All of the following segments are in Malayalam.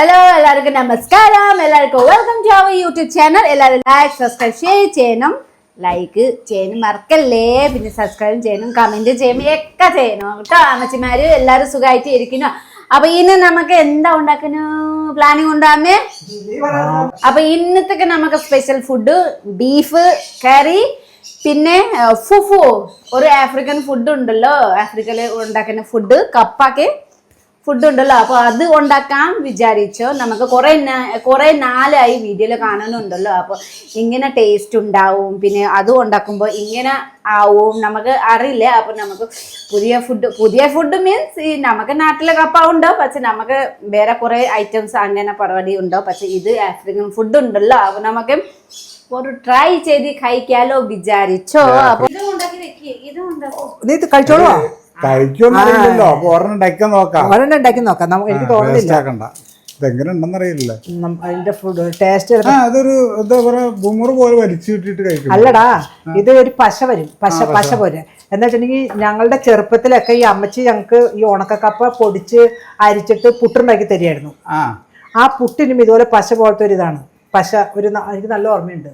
ഹലോ എല്ലാവർക്കും നമസ്കാരം. എല്ലാവർക്കും welcome to our YouTube channel എല്ലാവരും ലൈക്ക് സബ്സ്ക്രൈബ് ഷെയർ ചെയ്യണം. ലൈക്ക് ചെയ്യണം മറക്കല്ലേ? പിന്നെ സബ്സ്ക്രൈബ് ചെയ്യണം കമന്റ് ചെയ്യണം ഒക്കെ ചെയ്യണം. കേട്ടോ അമ്മച്ചിമാര് എല്ലാവരും സുഖമായിട്ട് ഇരിക്കുന്നു. അപ്പൊ ഇന്ന് നമുക്ക് എന്താ ഉണ്ടാക്കുന്നു പ്ലാനിങ് ഉണ്ടാമേ അപ്പൊ ഇന്നത്തേക്ക് നമുക്ക് സ്പെഷ്യൽ ഫുഡ് ബീഫ് കറി പിന്നെ ഫുഫു ഒരു ആഫ്രിക്കൻ ഫുഡ് ഉണ്ടല്ലോ. ആഫ്രിക്കയിൽ ഉണ്ടാക്കുന്ന ഫുഡ് കപ്പാക്ക്. ഫുഡ് ഉണ്ടല്ലോ അപ്പൊ അത് ഉണ്ടാക്കാൻ വിചാരിച്ചു. നമുക്ക് കുറെ കുറെ നാലായി വീഡിയോയിൽ കാണുന്നുണ്ടല്ലോ. അപ്പൊ ഇങ്ങനെ ടേസ്റ്റ് ഉണ്ടാവും. പിന്നെ അത് ഉണ്ടാക്കുമ്പോൾ ഇങ്ങനെ ആവും. നമുക്ക് അറിയില്ല? അപ്പൊ നമുക്ക് പുതിയ ഫുഡ് പുതിയ ഫുഡ് മീൻസ് ഈ നമുക്ക് നാട്ടിലെ കപ്പ ഉണ്ടോ? പക്ഷെ നമുക്ക് വേറെ കുറെ ഐറ്റംസ് അങ്ങനെ പരിപാടി ഉണ്ടോ? പക്ഷെ ഇത് ആഫ്രിക്കൻ ഫുഡ് ഉണ്ടല്ലോ. അപ്പൊ നമുക്ക് ഒരു ട്രൈ ചെയ്ത് കഴിക്കാലോ വിചാരിച്ചോ. അപ്പൊ ഇത് ഉണ്ടാക്കി വെക്ക്. ഇത് ഉണ്ടാക്കും നീ ഇത് കഴിച്ചോളൂ. കഴിക്കൊന്നും അറിയില്ലല്ലോ അപ്പൊ ഒരെണ്ണം ഉണ്ടാക്കാൻ നോക്കാം. ഒരെണ്ണം ഉണ്ടാക്കി നോക്കാം. നമുക്ക് എനിക്ക് തോന്നുന്നില്ല വേസ്റ്റ് ആക്കണ്ട. ഇതെങ്ങനെ ഉണ്ടെന്ന് അറിയില്ല നം- അതിന്റെ ഫുഡ് ടേസ്റ്റ് ആ അതൊരു എന്താ പറയാ ബുമറ് പോലെ വലിച്ചു കിട്ടിട്ട് കഴിക്കും. അല്ലടാ ഇത് ഒരു പശ വരും. പശ പശ. പോലെ. എന്നുവെച്ചിട്ടുണ്ടെങ്കിൽ ഞങ്ങളുടെ ചെറുപ്പത്തിലൊക്കെ ഈ അമ്മച്ചി ഞങ്ങൾക്ക് ഈ ഉണക്കക്കപ്പ പൊടിച്ച് അരിച്ചിട്ട് പുട്ടുണ്ടാക്കി തരികയായിരുന്നു. ആ. പുട്ടിനും ഇതുപോലെ പശ പോലത്തെ ഒരു ഇതാണ്. പശ ഒരു എനിക്ക് നല്ല ഓർമ്മയുണ്ട്.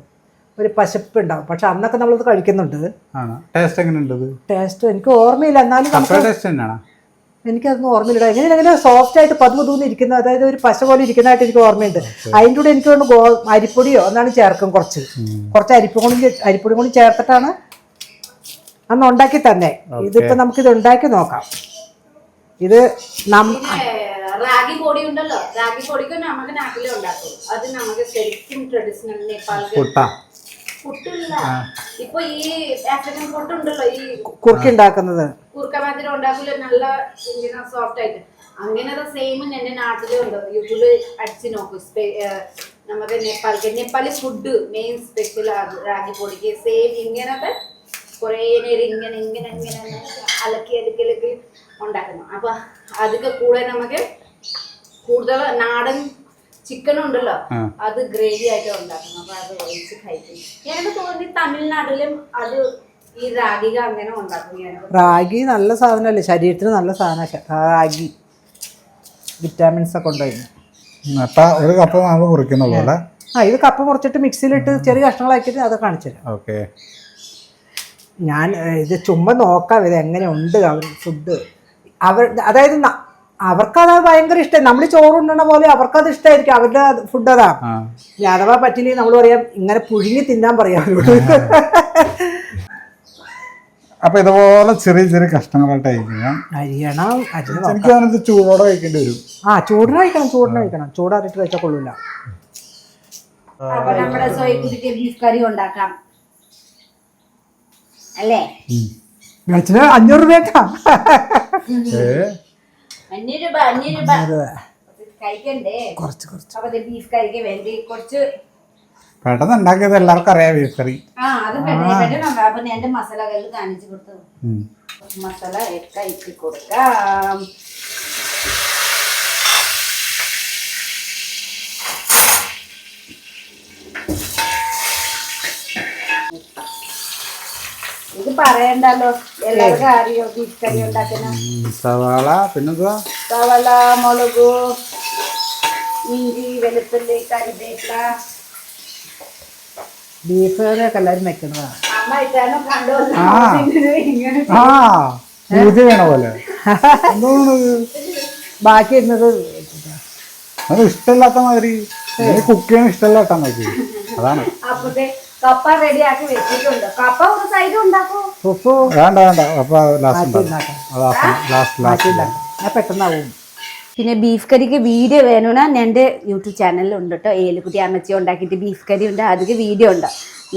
ഒരു പശപ്പ് ഉണ്ടാവും പക്ഷെ അന്നൊക്കെ നമ്മളത് കഴിക്കുന്നുണ്ട്. ആണ്? ടേസ്റ്റ് എങ്ങനെ ഉണ്ട് ഇത് ടേസ്റ്റ് എനിക്ക് ഓർമ്മയില്ല. എന്നാലും എനിക്കതൊന്നും ഓർമ്മയില്ല. എങ്ങനെ അങ്ങനെ സോഫ്റ്റ് ആയിട്ട് പതു തൂന്ന് ഇരിക്കുന്ന അതായത് ഒരു പശ പോലെ ഇരിക്കുന്നതായിട്ട് എനിക്ക് ഓർമ്മയുണ്ട്. അതിന്റെ കൂടെ എനിക്ക് തോന്നുന്നു ഗോ അരിപ്പൊടിയോ എന്നാണ് ചേർക്കും കുറച്ച്. കുറച്ച് അരിപ്പൊടി അരിപ്പൊടി കൂടി ചേർത്തിട്ടാണ് അന്ന് ഉണ്ടാക്കി തന്നെ. ഇതിപ്പോ ഇത് ഉണ്ടാക്കി നോക്കാം. ഇത് റാഗി പൊടി ഉണ്ടല്ലോ. റാഗി പൊടിക്ക് നമുക്ക് അത് നമുക്ക് ശരിക്കും ട്രഡീഷണൽ നേപ്പാൾ ഇപ്പൊ ഈ ആഫ്രിക്കൻ ഫുഡ് ഉണ്ടല്ലോ ഈ കുറുക്കി ഉണ്ടാക്കുന്നത്. കുറുക്കമാതിരി ഉണ്ടാക്കില്ല നല്ല സോഫ്റ്റ് ആയിട്ട്. അങ്ങനത്തെ സെയിം എന്റെ നാട്ടിലും ഉണ്ട്. യൂട്യൂബിൽ അടിച്ചു നോക്കും. നമുക്ക് Nepali food main special ragi പൊടിക്ക് സെയിം ഇങ്ങനത്തെ കുറേ നേരം ഇങ്ങനെ ഇങ്ങനെ ഇങ്ങനെ അലക്കി അലക്കി അലക്കി ഉണ്ടാക്കുന്നു. അപ്പൊ അതൊക്കെ കൂടെ നമുക്ക് കൂടുതൽ നാടൻ ചിക്കൻ ഉണ്ടല്ലോ. അത് ഗ്രേവി ആയിട്ട് ഉണ്ടാക്കുന്നു അപ്പൊ അത് ഒഴിച്ച് കഴിക്കും. എനിക്ക് തോന്നി തമിഴ്നാട്ടിലും അത് ഈ റാഗി അങ്ങനെ ഉണ്ടാക്കും. ഞാൻ റാഗി നല്ല സാധനമല്ലേ? ശരീരത്തിന് നല്ല സാധനം റാഗി വിറ്റാമിൻസ് ഒക്കെ ഉണ്ടായിരുന്നു ഒരു കപ്പ നമ്മൾ മുറിക്കുന്നുള്ളൂ അല്ലേ ആ ഇത് കപ്പ് മുറിച്ചിട്ട് മിക്സിയിലിട്ട് ചെറിയ കഷ്ണങ്ങളാക്കിയിട്ട് അത് കാണിച്ചു തരാം. ഓക്കെ. ഞാൻ ഇത് ചുമ്മാ നോക്കാം ഇത് എങ്ങനെ ഉണ്ട് അവർ ഫുഡ് അവർ അതായത് ന- അവർക്കത് ഭയങ്കര ഇഷ്ടം. നമ്മൾ ചോറ് ഉണ്ടണ പോലെ അവർക്കത് ഇഷ്ടമായിരിക്കും അവരുടെ ഫുഡ് അതാ. അഥവാ പറ്റില്ലെങ്കിൽ നമ്മൾ പറയാം ഇങ്ങനെ പുഴുങ്ങി തിന്നാൻ പറയാം അപ്പൊ ഇതുപോലെ ചെറിയ ചെറിയ കഷ്ണങ്ങളായിട്ട് അരിയണം എനിക്ക് ചൂടോടെ കഴിക്കേണ്ടി വരും. ആ ചൂടിന് കഴിക്കണം ചൂടിന് കഴിക്കണം. ചൂടാറിട്ട് കഴിച്ചാൽ കൊള്ളൂല. അപ്പൊ നമ്മുടെ സോയിക്കുട്ടിക്ക് ബീഫ് കറി ഉണ്ടാക്കാം. അല്ലേ? അഞ്ഞൂറ് രൂപ ഏ അഞ്ഞൂറ് രൂപ. അഞ്ഞൂറ് രൂപ. കഴിക്കണ്ടേ? കുറച്ച് കുറച്ച്. അപ്പൊ ബീഫ് കറിക്ക് വേണ്ടി കുറച്ച് പെട്ടെന്ന് ഉണ്ടാക്കിയത് എല്ലാവർക്കും അറിയാം ബീഫ് കറി ആ അത് പെട്ടെന്ന് പെട്ടെന്ന് അപ്പൊ എന്റെ മസാലകൾ കാണിച്ചു കൊടുത്തു. മസാല ഇട്ട് കൊടുക്കാം. പറയണ്ടല്ലോ. എല്ലാവർക്കും അറിയോ ബീഫ് കറി ഉണ്ടാക്കുന്ന സവാള പിന്നെന്താ സവള മുളക് ഇഞ്ചി വെളുത്തുള്ളി കറിവേപ്പില. ബീഫ് കറിയൊക്കെ എല്ലാവരും വെക്കുന്നതാണ് അമ്മ ഇട്ടാണ് കണ്ടു? ആ. പൂജ ചെയ്യണ പോലെ. ബാക്കി ഇരുന്നത് അത് ഇഷ്ടമില്ലാത്ത മാതിരി. കുക്ക് ചെയ്യാൻ ഇഷ്ടമില്ലാത്ത നോക്കി അതാണ്. അപ്പത്തെ കപ്പ റെഡി ആക്കി വെച്ചിട്ടുണ്ട്. കപ്പ ഒരു സൈഡ് ഉണ്ടാക്കോ. ഉപ്പ്. വേണ്ട വേണ്ട. കപ്പ ലാസ്റ്റ്. ലാസ്റ്റ് ലാസ്റ്റ് ഞാൻ പെട്ടെന്നാവും പിന്നെ ബീഫ് കറിക്ക് വീഡിയോ വേണമെന്നാ എന്റെ യൂട്യൂബ് ചാനലിലുണ്ട് കേട്ടോ ഏലുകുട്ടി അമ്മച്ചി ഉണ്ടാക്കിയിട്ട് ബീഫ് കറി ഉണ്ട്. അതിക്ക് വീഡിയോ ഉണ്ട്.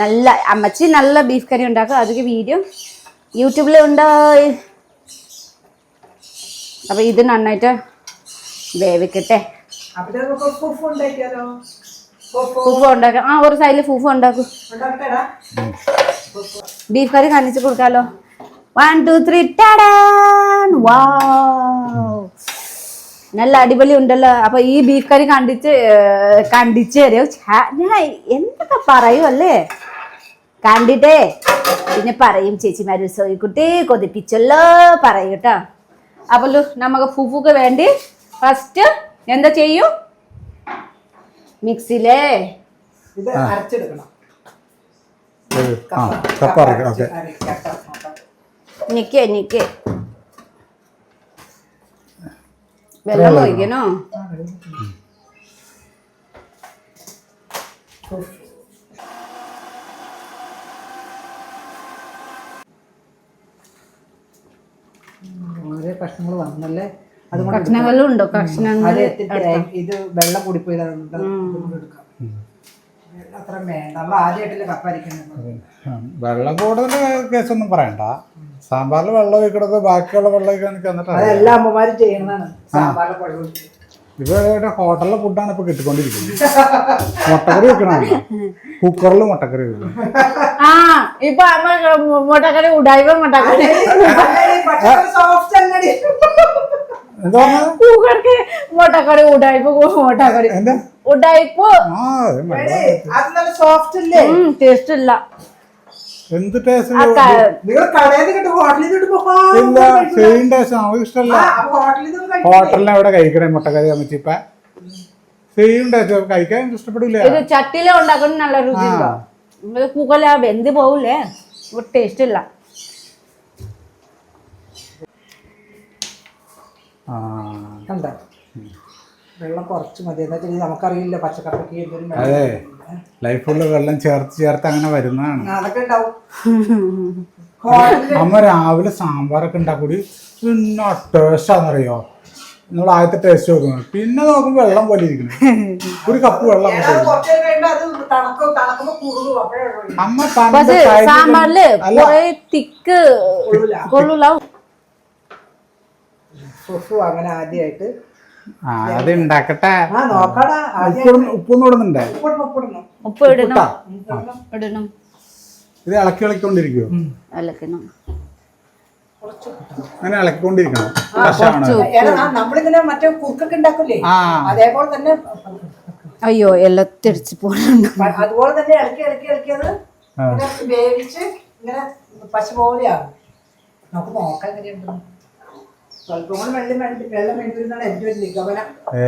നല്ല അമ്മച്ചി നല്ല ബീഫ് കറി ഉണ്ടാക്കും. അതിക്ക് വീഡിയോ യൂട്യൂബിൽ ഉണ്ട്? അപ്പോൾ ഇത് നന്നായിട്ട് വേവിക്കട്ടെ. അപ്പോൾ ഉണ്ടാക്കിയാലോ? ഫൂഫ ഉണ്ടാക്കാം ആ ഒരു സൈഡിൽ ഫൂഫ ഉണ്ടാക്കും. ബീഫ് കറി കാണിച്ചു കൊടുക്കാലോ. വൺ ടു ത്രീ നല്ല അടിപൊളി ഉണ്ടല്ലോ. അപ്പൊ ഈ ബീഫ് കറി കണ്ടിച്ച് കണ്ടിച്ച് തരോ. ഛ- ഞാൻ എന്തൊക്കെ പറയും അല്ലേ? കണ്ടിട്ടേ. പിന്നെ പറയും ചേച്ചിമാര് സോയിക്കുട്ടി കൊതിപ്പിച്ചല്ലോ. പറയൂട്ടോ അപ്പൊ അപ്പോൾ നമുക്ക് ഫുഫുക്ക് വേണ്ടി ഫസ്റ്റ് എന്താ ചെയ്യും? മിക്സിയിലേ ഇത് അരച്ചെടുക്കണം. ഏത്? ആ കപ്പ അരക്കാം ഓക്കെ. നിക്കേ നിക്കേ വെള്ളം ഒഴിക്കണോ? വളരെ കഷ്ണങ്ങൾ വന്നല്ലേ? കഷ്ണങ്ങളും ഉണ്ടോ കഷ്ണങ്ങൾ അത് ഇത് വെള്ളം കൂടിപ്പോയി വെള്ളം കൂടുതൽ കേസൊന്നും പറയണ്ട. സാമ്പാറിൽ വെള്ളം ഒഴിക്കണത് ബാക്കിയുള്ള വെള്ളം എന്നിട്ട് ഒഴിച്ച്. ഇവരുടെ ഹോട്ടലിലെ ഫുഡാണ് ഇപ്പൊ കിട്ടിക്കൊണ്ടിരിക്കുന്നത്. മുട്ടക്കറി വെക്കണല്ലോ കുക്കറിൽ മുട്ടക്കറി വെക്കണം ആ ഇപ്പൊ അമ്മ മുട്ടക്കറി ഉടായ്പ മുട്ടക്കറി. കുക്കർക്ക് മുട്ടക്കറി ഉടായ്പ മുട്ടക്കറി. ഉടായ്പ. ടേസ്റ്റ് ഇല്ല? എന്ത് ടേസ്റ്റ് ഇല്ല സെയിം ടേസ്റ്റ് നമുക്ക് ഇഷ്ടമല്ല ഹോട്ടലിനെ എവിടെ കഴിക്കണേ മുട്ടക്കറി അമ്മച്ചിപ്പ സെയിം ടേസ്റ്റ് കഴിക്കാൻ ഇഷ്ടപ്പെടില്ല ഇത് ചട്ടിയില ഉണ്ടാക്കുന്ന നല്ല രുചി ഉണ്ടോ കുക്കറിൽ ആ വെന്ത് പോവില്ലേ ടേസ്റ്റ് ഇല്ല. കണ്ടോ? വെള്ളം കുറച്ച് മതി. എന്താ വെച്ചാൽ നമുക്കറിയില്ല പച്ചക്കറിക്ക് എന്തൊരു വെള്ളം. അതെ ലൈഫുള്ള വെള്ളം ചേർത്ത് ചേർത്ത് അങ്ങനെ വരുന്നതാണ്. അതൊക്കെ ഉണ്ടാവും. അമ്മ രാവിലെ സാമ്പാറൊക്കെ ഉണ്ടാക്കൂടി. പിന്നെ ടേസ്റ്റാന്നറിയോ നിങ്ങൾ ആദ്യത്തെ ടേസ്റ്റ് നോക്കുന്നത് പിന്നെ നോക്കുമ്പോൾ വെള്ളം പോലെ ഇരിക്കുന്നു. ഒരു കപ്പ് വെള്ളം അമ്മ സാമ്പാറിൽ തിക്ക് കൊള്ളൂല. ഉപ്പും അങ്ങനെ ആദ്യമായിട്ട് അത് ഉണ്ടാക്കട്ടെ ഉപ്പൊന്നും ഇടുന്നുണ്ടേ? ഉപ്പ് ഇടണം. ഉപ്പിട്ടാ? ഇടണം. ഇത് ഇളക്കി ഇളക്കിക്കൊണ്ടിരിക്കുവോ? അങ്ങനെ ഇളക്കിക്കൊണ്ടിരിക്കണം. നമ്മളിങ്ങനെ മറ്റേ കുറുക്കൊക്കെ ഉണ്ടാക്കില്ലേ അതേപോലെ തന്നെ അയ്യോ എല്ലാം തിരിച്ചു പോകുന്നുണ്ട് അതുപോലെ തന്നെ ഇളക്കി ഇളക്കി ഇളക്കിയത് വേവിച്ച് ഇങ്ങനെ പശ പോലെയാകും നമുക്ക് നോക്കാൻ എങ്ങനെയുണ്ട്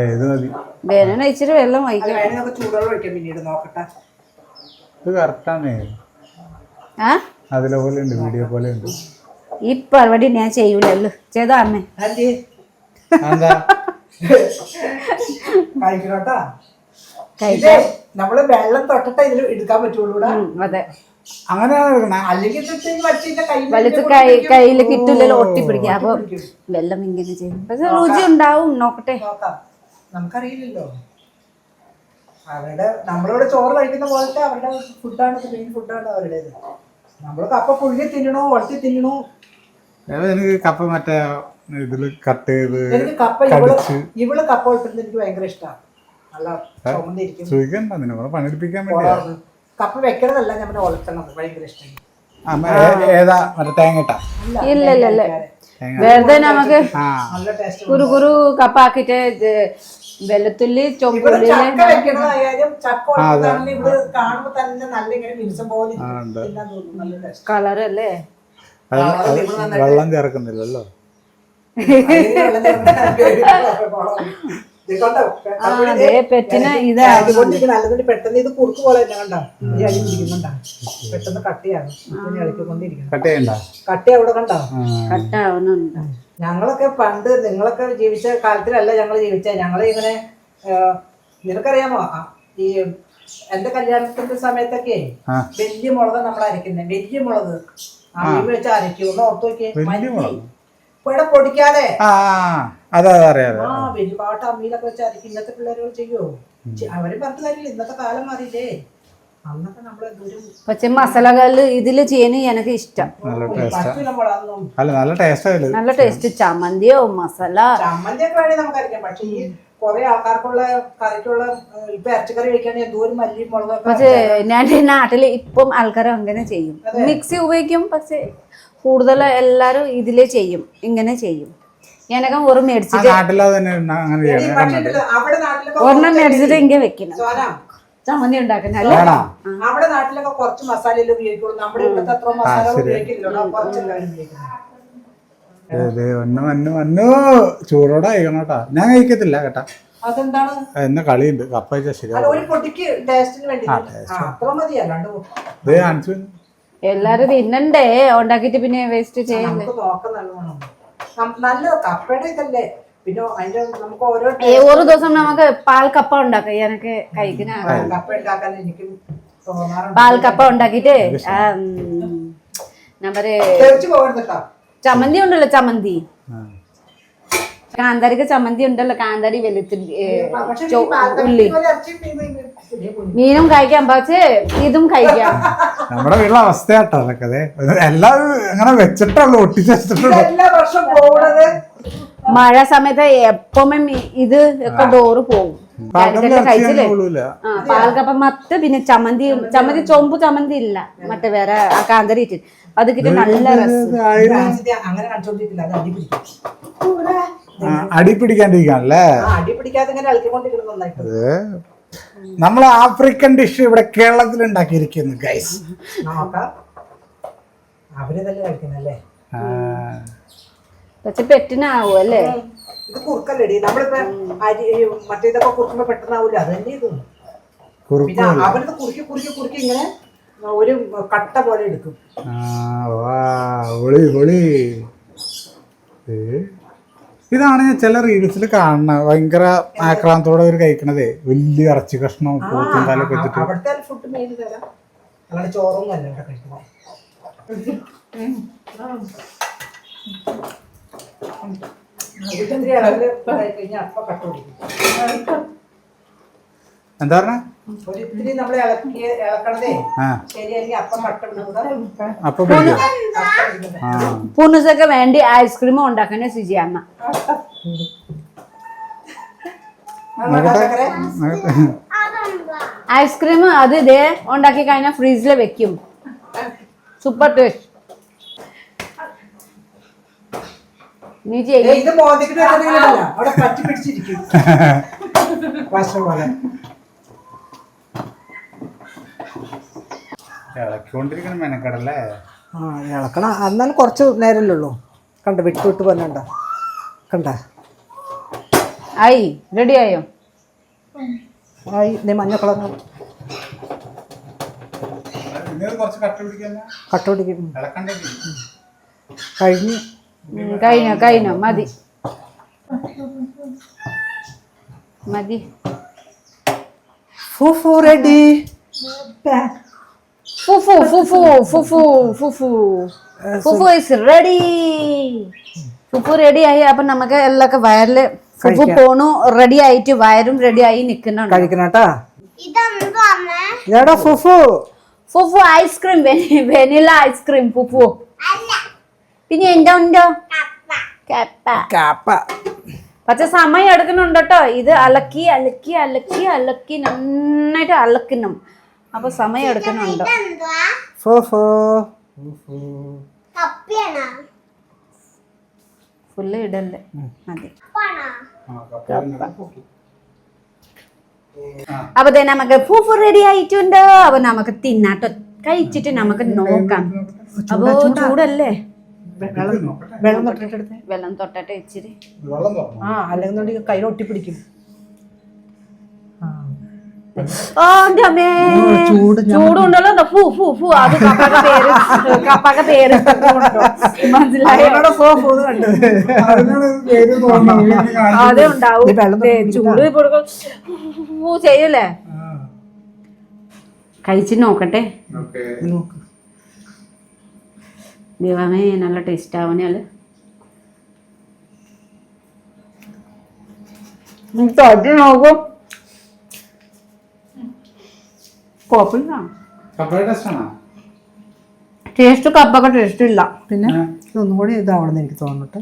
ഇത് മതി വേനൽ ഇച്ചിരി വെള്ളം ഇത് കറക്റ്റാണ് അതിലെ പോലെ ഉണ്ട് വീഡിയോ പോലെ ഉണ്ട് ഈ പരിപാടി ഞാൻ ചെയ്യൂലല്ലോ ചെയ്താ അമ്മേ കഴിക്കണോട്ടാ നമ്മൾ വെള്ളം തൊട്ടിട്ടേ ഇതിൽ എടുക്കാൻ പറ്റുള്ളൂ അതെ വച്ചിന്റെ കയ്യിൽ വലുത്ത് കൈ കയ്യിൽ കിട്ടില്ലല്ലോ ഒട്ടിപ്പിടിക്കുക അപ്പൊ വെള്ളം ഇങ്ങനെ ചെയ്യും. പക്ഷെ രുചി ഉണ്ടാവും നോക്കട്ടെ. നോക്കാം. നമുക്കറിയില്ലല്ലോ. അവരുടെ നമ്മളിവിടെ ചോറ് കഴിക്കുന്ന പോലത്തെ അവരുടെ ഫുഡാണ് മെയിൻ ഫുഡാണ് അവരുടെ നമ്മൾ കപ്പ പുഴുങ്ങി തിന്നണോ ഒളത്തി തിന്നണോ. എനിക്ക് കപ്പ മറ്റേ ഇതിൽ കട്ട് ചെയ്ത് എനിക്ക് കപ്പ ഇവൾ ഇവൾ കപ്പ ഒളിട്ടുന്നത് എനിക്ക് ഭയങ്കര ഇഷ്ടമാണ് നല്ല ചുമന്നിരിക്കും പണിയെടുപ്പിക്കാൻ വേണ്ടിയാ. കപ്പ വെക്കണതല്ല ഞമ്മടെ ഒളത്തണത് ഭയങ്കര ഇഷ്ടം ഏതാ? മറ്റേ തേങ്ങട്ട ഇല്ല ഇല്ല വെറുതെ നമുക്ക് ആ. നല്ല ടേസ്റ്റ് കുരു കുരു വെളുത്തുള്ളി ഇവിടെ ചൊമ്പുള്ളി ചക്ക വെക്കണതായാലും ചക്ക ഒളിക്കുന്നതാണെങ്കിലും തന്നെ നല്ല ഇങ്ങനെ മിനുസം പോലെ ഉണ്ട്. തിന്നാൻ തോന്നും നല്ല ടേസ്റ്റ് കളർ അല്ലേ വെള്ളം ചേർക്കുന്നില്ലല്ലോ. പെറ്റിന് ഇത്. നല്ലതുകൊണ്ട് പെട്ടെന്ന് ഇത് കുറുക്ക് പോലെ തന്നെ കണ്ടോ? പെട്ടെന്ന് കട്ടിയാണ് കട്ട് അവിടെ കണ്ടോ. കട്ടാവുന്നുണ്ട്. ഞങ്ങളൊക്കെ പണ്ട് നിങ്ങളൊക്കെ ജീവിച്ച കാലത്തിലല്ല ഞങ്ങൾ ജീവിച്ച. ഞങ്ങൾ ഇങ്ങനെ നിനക്കറിയാമോ? ഈ എന്റെ കല്യാണത്തിന്റെ സമയത്തൊക്കെ വലിയ മുളക് നമ്മൾ അരക്കുന്നത് വലിയ മുളക്. വെച്ച് അരക്കും ഒന്ന് ഓർത്ത് നോക്കിയേ? ഇവിടെ പൊടിക്കാതെ. ആ അതെ അതെ അറിയാം ആ വലിയപാട്ട് അമ്മിയിലൊക്കെ വെച്ച് അരക്കും ഇന്നത്തെ പിള്ളേരോട് ചെയ്യുമോ ചെ- അവർ പറഞ്ഞ കാര്യമില്ല. ഇന്നത്തെ കാലം മാറിയില്ലേ? അന്നൊക്കെ പക്ഷെ മസാലകളിൽ ഇതിൽ ചെയ്യുന്ന എനിക്ക് ഇഷ്ടം. നല്ല ടേസ്റ്റ് മുളകൊന്നും അല്ല നല്ല ടേസ്റ്റ് നല്ല ടേസ്റ്റ് ചമ്മന്തിയോ മസാല. ചമ്മന്തിയൊക്കെ വേണേ പക്ഷേ ഈ കുറെ ആൾക്കാർക്കുള്ള കറിക്കുള്ള ഇപ്പൊ ഇറച്ചിക്കറി വെക്കുകയാണെങ്കിൽ എന്തോരം മല്ലി മുളകൊക്കെ പക്ഷെ ഞാൻ ഈ നാട്ടിൽ ഇപ്പം ആൾക്കാർ അങ്ങനെ ചെയ്യും. മിക്സി ഉപയോഗിക്കും പക്ഷെ കൂടുതൽ എല്ലാരും ഇതിലേ ചെയ്യും ഇങ്ങനെ ചെയ്യും. ഞാനൊക്കെ ഒരു മേടിച്ചിട്ട് ഒരെണ്ണം മേടിച്ചിട്ട് ഇങ്ങനെ വെക്കണം. ചമ്മന്തി ഉണ്ടാക്കുന്ന അവിടെ നാട്ടിലൊക്കെ കുറച്ച് മസാല ഉപയോഗിക്കുള്ളൂ. നമ്മുടെ ഇവിടുത്തെ അത്ര മസാല ഉപയോഗിക്കില്ലല്ലോ കുറച്ച് ഉപയോഗിക്കുന്നത് ചൂടോടെ കഴിക്കണോട്ടാ ഞാൻ കഴിക്കത്തില്ല കേട്ടാ. അതെന്താണ്? എന്നെ കളിയുണ്ട്. കപ്പ ശരിയാണ് അല്ല ശരിയാവും ഒരു പൊടിക്ക് ടേസ്റ്റിന് വേണ്ടി ആ, മതി അല്ലാണ്ട് ഇത് കാണിച്ചു എല്ലാരും തിന്നണ്ടേ? ഉണ്ടാക്കിട്ട് പിന്നെ വേസ്റ്റ് ഓരോ ഒരു ദിവസം നമുക്ക് പാൽ കപ്പ ഉണ്ടാക്കാം. എനിക്ക് കഴിക്കുന്ന ആളാ. കപ്പ ഉണ്ടാക്കാൻ എനിക്കും തോന്നാറുണ്ട്. പാൽ കപ്പ ഉണ്ടാക്കിട്ട് ആ, ചമ്മന്തി ഉണ്ടല്ലോ ചമ്മന്തി. കാന്താരിക്ക് ചമ്മന്തി ഉണ്ടല്ലോ കാന്താരി വെളുത്തുള്ളി ഉള്ളി. മീനും കഴിക്കാം പക്ഷേ ഇതും കഴിക്കാം. നമ്മുടെ വീട്ടിലെ അവസ്ഥയാട്ടോ അതൊക്കെ അതെ. എല്ലാം അങ്ങനെ വെച്ചിട്ടുള്ളൂ ഒട്ടിച്ച് വെച്ചിട്ടുള്ളൂ. എല്ലാ വർഷം പോകണത് മഴ സമയത്ത് എപ്പോഴും ഇത് ഒക്കെ ഡോറ് പോകും. പാൽക്കപ്പ മത്ത് പിന്നെ ചമ്മന്തി ചമ്മന്തി ചൊമ്പ് ചമ്മന്തി ഇല്ല മറ്റേ വേറെ ആ കാന്താരി അത് കിട്ടി നല്ല അടി പിടിക്കാണ്ടിരിക്കാണല്ലേ? നമ്മൾ ആഫ്രിക്കൻ ഡിഷ് ഇവിടെ കേരളത്തിൽ ഉണ്ടാക്കിയിരിക്കുന്നു ഗൈസ് അവർ തന്നെ കഴിക്കുന്നല്ലേ പക്ഷെ പെറ്റിനാവും അല്ലേ? ഇത് കുറുക്കല്ലടി. നമ്മളിപ്പോ അരി മറ്റേതൊക്കെ കുറുക്കുമ്പോ പെട്ടെന്നാവൂല? അത് തന്നെ ഇത്. പിന്നെ അവരിത് കുറുക്കി കുറുക്കി കുറുക്കി ഇങ്ങനെ ഒരു കട്ട പോലെ എടുക്കും. ഇതാണ് ഞാൻ ചില റീൽസിൽ കാണുന്നത് ഭയങ്കര ആക്രാന്തത്തോടെ അവർ കഴിക്കണതേ. വലിയ ഇറച്ചി കഷ്ണവും പൂത്തും തലൊക്കെ വെച്ചിട്ട്. അവിടുത്തെ ഫുഡ് മെയിൻ തരാം. അല്ലാണ്ട് ചോറൊന്നും അല്ല ഇവിടെ കഴിക്കുന്നത് ഇത്തിരി എന്താ പറഞ്ഞ? പൂണുസൊക്കെ വേണ്ടി ഐസ്ക്രീം ഉണ്ടാക്കുന്ന നോക്കട്ടെ. നോക്കട്ടെ. ഐസ്ക്രീം അത് ഇതേ ഉണ്ടാക്കി കഴിഞ്ഞാൽ ഫ്രീസിൽ വെക്കും. Super taste. നീ ചെയ്യ ഇത് മോദിക്കിട്ട് വെച്ചിട്ടുണ്ടല്ല അവിടെ പറ്റി പിടിച്ചിരിക്കും. പോലെ. ഇളക്കിക്കൊണ്ടിരിക്കണ മെനക്കടല്ലേ? ആ ഇളക്കണം. കുറച്ച് നേരമല്ലേ ഉള്ളൂ കണ്ട വിട്ട് വിട്ട് പോലണ്ട കണ്ട? ആയി റെഡി ആയോ? ആയി. നീ മഞ്ഞ കളർ. ഇനി കുറച്ച് കട്ട പിടിക്കാൻ കട്ട പിടിക്കും. ഇളക്കണ്ടേ കഴിഞ്ഞ്. കഴിഞ്ഞോ കഴിഞ്ഞോ മതി. മതി. Fufu ready fufu fufu fufu fufu. Fufu is ready fufu ready ആയി അപ്പൊ നമുക്ക് എല്ലാം വയറിൽ ഫുഫു പോണു റെഡി ആയിട്ട് വയറും റെഡി ആയി നിക്കുന്നുണ്ട്. കഴിക്കണം കേട്ടാ. ഇതാടാ ഫുഫു? Fufu ice cream vanilla ice cream fufu. പിന്നെ എന്താ ഉണ്ടോ കപ്പ. കപ്പ. പക്ഷെ സമയം എടുക്കുന്നുണ്ട് കേട്ടോ ഇത് അലക്കി അലക്കി അലക്കി അലക്കി നന്നായിട്ട് അലക്കണം അപ്പൊ സമയം എടുക്കുന്നുണ്ട്. ഫുള്ള് ഇടല്ലേ മതി. അപ്പൊ ദേ നമുക്ക് ഫുഫു റെഡി ആയിട്ടുണ്ട്. അപ്പൊ നമുക്ക് തിന്നാട്ടോ. കഴിച്ചിട്ട് നമുക്ക് നോക്കാം. അപ്പൊ ചൂടല്ലേ? വെള്ളം തൊട്ടിട്ടെടുത്ത് വെള്ളം തൊട്ടട്ടെ ഇച്ചിരി. ആ അല്ലെങ്കിൽ കയ്യിൽ ഒട്ടിപ്പിടിക്കും. ചൂടുണ്ടല്ലോ. ഫൂ ഫൂ ഫൂ. അത് കപ്പക പേര് കപ്പക പേര് മനസ്സിലായോ? അതെ ഉണ്ടാവും. ചൂട് കഴിച്ച് നോക്കട്ടെ. നോക്ക്. ദൈവമേ നല്ല ടേസ്റ്റ് ആവണേ തൊട്ട് നോക്കും. ടേസ്റ്റ് കപ്പൊക്കെ ടേസ്റ്റ് ഇല്ല. പിന്നെ ഒന്നും കൂടി ഇതാവണമെന്ന് എനിക്ക് തോന്നിട്ട്.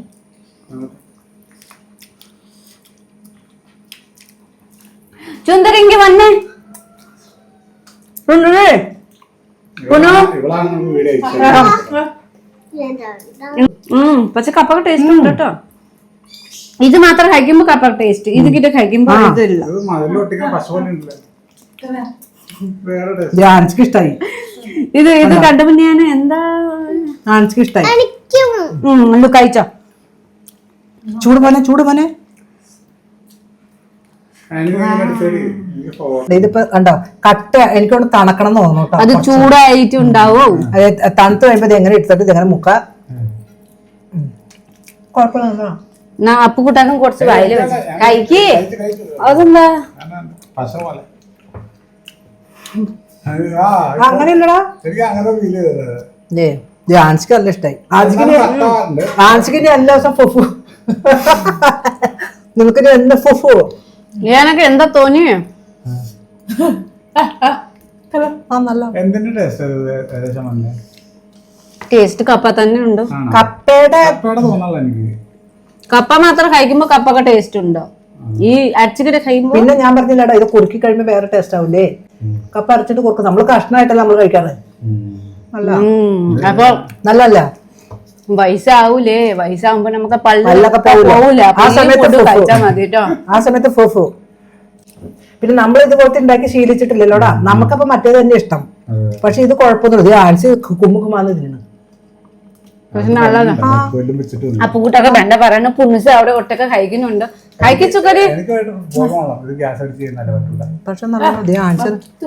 ചുന്തരിങ്കി വന്നേ. ചുണ്ടരേ ഇവളാണ് നമുക്ക് വീഡിയോ അയച്ചത് ഉം പക്ഷെ കപ്പ ടേസ്റ്റ് ഉണ്ട് കേട്ടോ. ഇത് മാത്രം കഴിക്കുമ്പോ കപ്പ ടേസ്റ്റ് ഇത് കിട്ടി കഴിക്കുമ്പോ ഇതില്ല. ഇത് മതിലൊട്ടിക്കാൻ പോലെ ഉണ്ടല്ലേ? വേറെ ടേസ്റ്റ് ധ്യാനിക്ക് ഇഷ്ടായി. ഇത് ഇത് കണ്ടപ്പോ ഞാൻ എന്താ? ഇഷ്ടായി. കഴിച്ചോ. ചൂട് പോനെ ചൂട് മോനെ എനിക്ക് ഭയങ്കര അടിച്ചടി. എനിക്ക് phone. ഇതിപ്പോ കണ്ടോ? കട്ട എനിക്കൊണ്ട് തണക്കണം എന്ന് തോന്നുന്നു അത് ചൂടായിട്ട് ചൂടായിട്ടുണ്ടാവും. അത് തണുത്ത് കഴിയുമ്പോ ഇത് എങ്ങനെ എടുത്തിട്ട് ഇത് എങ്ങനെ മുക്ക? കുഴപ്പമില്ല എന്നാ അപ്പുകുട്ടാനും കുറച്ച് വയൽ വെച്ച്. കഴിക്ക്. അതെന്താ? അങ്ങനെയല്ലടാ. ആൻസിക്ക് നല്ല ഇഷ്ടായി. ആൻസിക്ക് തട്ടാറുണ്ട് ആൻസിക്ക് ഇനി എല്ലാ ദിവസം ഇനി എന്ത് ഫുഫു. ഞാനൊക്കെ എന്താ തോന്നി? ആ നല്ല എന്തിന്റെ ടേസ്റ്റ് ഏകദേശം വന്നേ? ടേസ്റ്റ് കപ്പ തന്നെ ഉണ്ട്. കപ്പയുടെ കപ്പയുടെ തോന്നല്ല എനിക്ക്. കപ്പ മാത്രം കഴിക്കുമ്പോ കപ്പൊക്കെ ടേസ്റ്റ് ഉണ്ടോ? ഈ അരച്ചിട്ട് കഴിക്കുമ്പോ പിന്നെ ഞാൻ പറഞ്ഞില്ലടാ ഇത് കുറുക്കി കഴിയുമ്പോ വേറെ ടേസ്റ്റ് ആവില്ലേ കപ്പ അരച്ചിട്ട് കുറുക്കും നമ്മൾ കഷ്ണമായിട്ടല്ല നമ്മൾ കഴിക്കാറ്? അപ്പൊ നല്ലല്ല വയസ്സാവൂലേ വയസ്സാവുമ്പോ നമുക്ക് പള്ളി പല്ലൊക്കെ പോവൂല. പോവൂല. ആ സമയത്ത് ഫുഫു. കഴിച്ചാ മതി കേട്ടോ ആ സമയത്ത് ഫുഫു. പിന്നെ നമ്മൾ ഇതുപോലത്തെ ഉണ്ടാക്കി ശീലിച്ചിട്ടില്ലല്ലോടാ. നമുക്കപ്പോ മറ്റേത് തന്നെ ഇഷ്ടം. പക്ഷെ ഇത് കുഴപ്പമൊന്നുമില്ല. ഇത് ആഴ്ച കുമ്മുക്കുമാന്ന് തിന്നു അപ്പുകൂട്ടൊക്കെ വേണ്ട പറയണ. പുണ്ണിസ് അവിടെ ഒട്ടൊക്കെ കഴിക്കുന്നുണ്ട്. പക്ഷെ ഇത്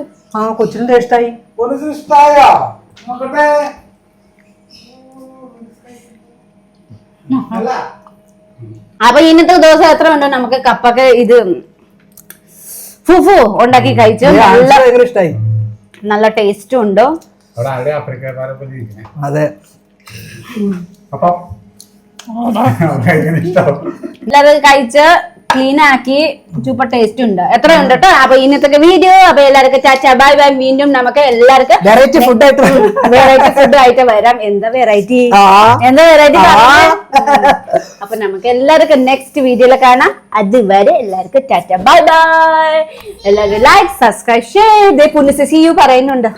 കൊച്ചിന് ടേസ്റ്റായി പോലീസ് ഇഷ്ടായോ നോക്കട്ടെ അല്ല അപ്പൊ ഇന്നത്തെ ദിവസം എത്ര ഉണ്ടോ? നമുക്ക് കപ്പൊക്കെ ഇത് ഫുഫു ഉണ്ടാക്കി കഴിച്ചു. നല്ല ഇഷ്ടായി. നല്ല ടേസ്റ്റും ഉണ്ടോ? അതെ. എല്ലാവരും കഴിച്ച് ക്ലീൻ ആക്കി സൂപ്പർ ടേസ്റ്റ് ഉണ്ട്. എത്ര ഉണ്ട് കേട്ടോ അപ്പൊ ഇന്നത്തെ വീഡിയോ അപ്പൊ എല്ലാവർക്കും ചാച്ച ബൈ ബൈ വീണ്ടും നമുക്ക് എല്ലാവർക്കും വെറൈറ്റി ഫുഡ് ആയിട്ട് വെറൈറ്റി ഫുഡ് ആയിട്ട് വരാം. എന്താ വെറൈറ്റി എന്താ വെറൈറ്റി അപ്പൊ നമുക്ക് എല്ലാവർക്കും നെക്സ്റ്റ് വീഡിയോയിൽ കാണാം. അതുവരെ എല്ലാവർക്കും ടാറ്റ ബൈ ബൈ എല്ലാവരും ലൈക്ക് സബ്സ്ക്രൈബ് ഷെയർ ദേ പുണ്യസി യു പറയുന്നുണ്ട്.